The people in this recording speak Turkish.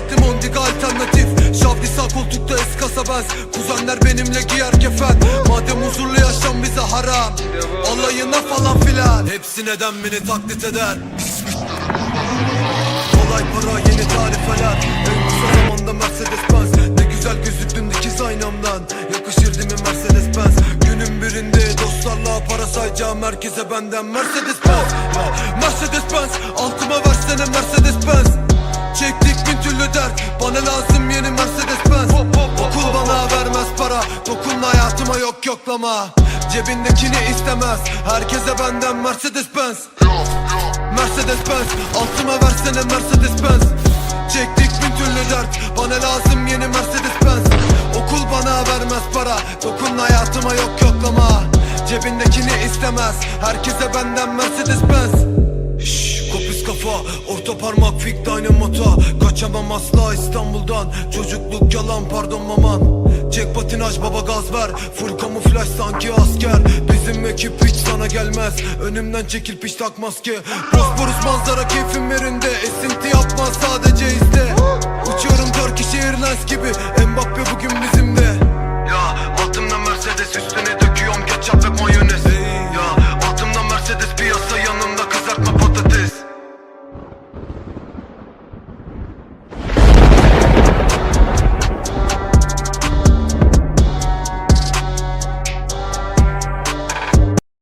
Sprite Mondig alternatif. Şavdi sağ koltukta eskasa benz Kuzenler benimle giyer kefen. Madem huzurlu yaşam bize haram. Alayına falan filan. Hepsi neden beni taklit eder? Kolay para yeni tarifeler En kısa zamanda Mercedes Benz Ne güzel gözüktün dikiz aynamdan. Yakışır değil mi Mercedes Benz Günün birinde dostlarla para sayacağım. Herkese benden Mercedes Benz Mercedes Benz para Dokunma hayatıma yok yoklama. Cebindekini istemez. Herkese benden Mercedes Benz. Mercedes Benz. Altıma versene Mercedes Benz. Çektik bin türlü dert. Bana lazım yeni Mercedes Benz. Okul bana vermez para. Dokun hayatıma yok yoklama. Cebindekini istemez. Herkese benden Mercedes Benz kafa Orta parmak fik dynamota. Kaçamam asla İstanbul'dan. Çocukluk yalan pardon maman. Çek patinaj baba gaz ver. Full kamuflaj sanki asker. Bizim ekip hiç sana gelmez. Önümden çekil piş tak maske Bosporus manzara keyfim yerinde. Esinti yapma sadece izle